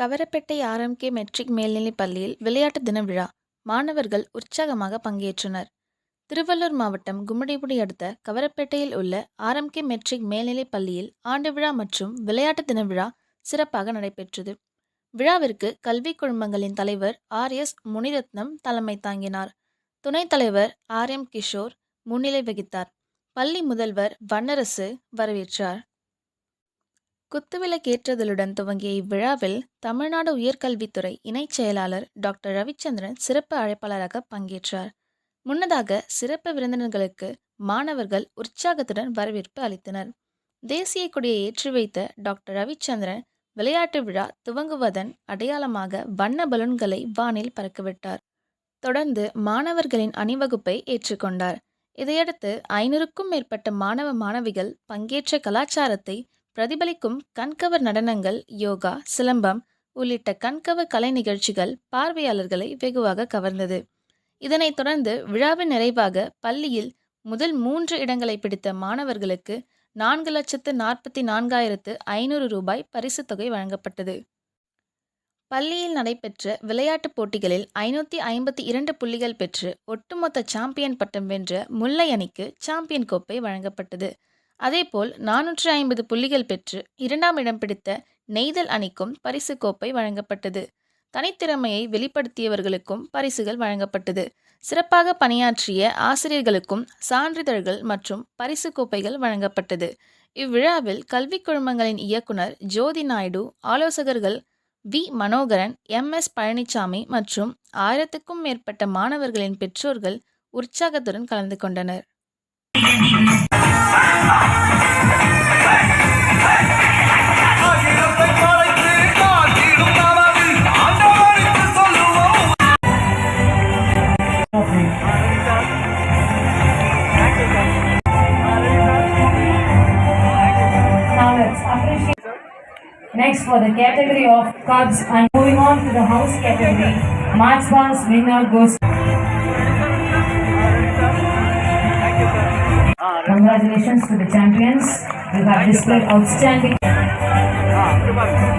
Kavarapettai RMK matric மேல்நிலைப் பள்ளியில் விளையாட்டு தின விழா மாணவர்கள் உற்சாகமாக பங்கேற்றனர். திருவள்ளூர் மாவட்டம் கும்மிடிபுடி அடுத்த கவரப்பேட்டையில் உள்ள ஆர்எம்கே மெட்ரிக் மேல்நிலைப் பள்ளியில் ஆண்டு விழா மற்றும் விளையாட்டு தின விழா சிறப்பாக நடைபெற்றது. விழாவிற்கு கல்வி குழுமங்களின் தலைவர் ஆர். எஸ். முனிரத்னம் தலைமை தாங்கினார். துணைத் தலைவர் ஆர். எம். கிஷோர் முன்னிலை வகித்தார். பள்ளி முதல்வர் வண்ணரசு வரவேற்றார். குத்துவிளக்கேற்றுதலுடன் துவங்கிய இவ்விழாவில் தமிழ்நாடு உயர்கல்வித்துறை இணைச் செயலாளர் டாக்டர் ரவிச்சந்திரன் சிறப்பு அழைப்பாளராக பங்கேற்றார். முன்னதாக சிறப்பு விருந்தினர்களுக்கு மாணவர்கள் உற்சாகத்துடன் வரவேற்பு அளித்தனர். தேசிய கொடியை ஏற்றி வைத்த டாக்டர் ரவிச்சந்திரன் விளையாட்டு விழா துவங்குவதன் அடையாளமாக வண்ண பலூன்களை வானில் பறக்கவிட்டார். தொடர்ந்து மாணவர்களின் அணிவகுப்பை ஏற்றுக்கொண்டார். இதையடுத்து ஐநூறுக்கும் மேற்பட்ட மாணவ மாணவிகள் பங்கேற்ற கலாச்சாரத்தை பிரதிபலிக்கும் கண்கவர் நடனங்கள் யோகா சிலம்பம் உள்ளிட்ட கண்கவர் கலை நிகழ்ச்சிகள் பார்வையாளர்களை வெகுவாக கவர்ந்தது. இதனைத் தொடர்ந்து விழாவின் நிறைவாக பள்ளியில் முதல் மூன்று இடங்களை பிடித்த மாணவர்களுக்கு நான்கு லட்சத்து நாற்பத்தி நான்காயிரத்து ஐநூறு ரூபாய் பரிசுத் தொகை வழங்கப்பட்டது. பள்ளியில் நடைபெற்ற விளையாட்டுப் போட்டிகளில் ஐநூத்தி ஐம்பத்தி இரண்டு புள்ளிகள் பெற்று ஒட்டுமொத்த சாம்பியன் பட்டம் வென்ற முல்லை அணிக்கு சாம்பியன் கோப்பை வழங்கப்பட்டது. அதேபோல் நானூற்று ஐம்பது புள்ளிகள் பெற்று இரண்டாம் இடம் பிடித்த நெய்தல் அணிக்கும் பரிசுக் கோப்பை வழங்கப்பட்டது. தனித்திறமையை வெளிப்படுத்தியவர்களுக்கும் பரிசுகள் வழங்கப்பட்டது. சிறப்பாக பணியாற்றிய ஆசிரியர்களுக்கும் சான்றிதழ்கள் மற்றும் பரிசுக் கோப்பைகள் வழங்கப்பட்டது. இவ்விழாவில் கல்விக் குழுமங்களின் இயக்குனர் ஜோதி நாயுடு ஆலோசகர்கள் V. Manoharan M. S. Palanisamy மற்றும் ஆயிரத்துக்கும் மேற்பட்ட மாணவர்களின் பெற்றோர்கள் உற்சாகத்துடன் கலந்து கொண்டனர். Next for the category of Cubs and moving on to the House category, Match Pass winner goes. Congratulations to the champions. You have displayed outstanding. Ah, Sir.